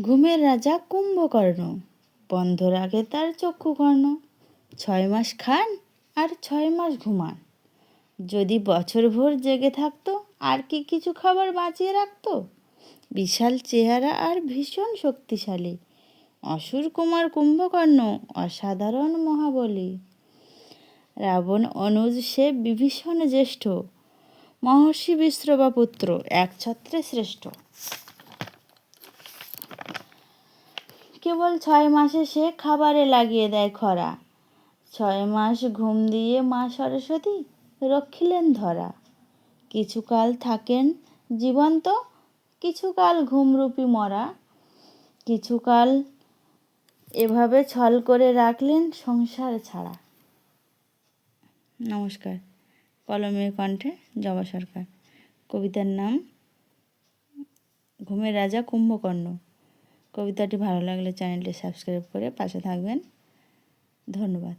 ঘুমের রাজা কুম্ভকর্ণ বন্ধ রাখে তার চক্ষুকর্ণ, ছয় মাস খান আর ছয় মাস ঘুমান। যদি বছর ভোর জেগে থাকতো, আর কি কিছু খাবার বাঁচিয়ে রাখতো? বিশাল চেহারা আর ভীষণ শক্তিশালী। অসুর কুমার কুম্ভকর্ণ, অসাধারণ মহাবলী। রাবণ অনুজ সে বিভীষণ জ্যেষ্ঠ। মহর্ষি বিশ্রবা পুত্র এক ছত্রে শ্রেষ্ঠ। কেবল ছয় মাসে সে খাবারে লাগিয়ে দেয় খরা। ছয় মাস ঘুম দিয়ে মা সরস্বতী রক্ষিলেন ধরা। কিছুকাল থাকেন জীবন্ত, কিছুকাল ঘুমরূপী মরা। কিছুকাল এভাবে ছল করে রাখলেন সংসার ছাড়া। নমস্কার, কলমের কণ্ঠে জবা সরকার। কবিতার নাম, ঘুমের রাজা কুম্ভকর্ণ। কবিতাটি ভালো লাগলে চ্যানেলটি সাবস্ক্রাইব করে পাশে থাকবেন। ধন্যবাদ।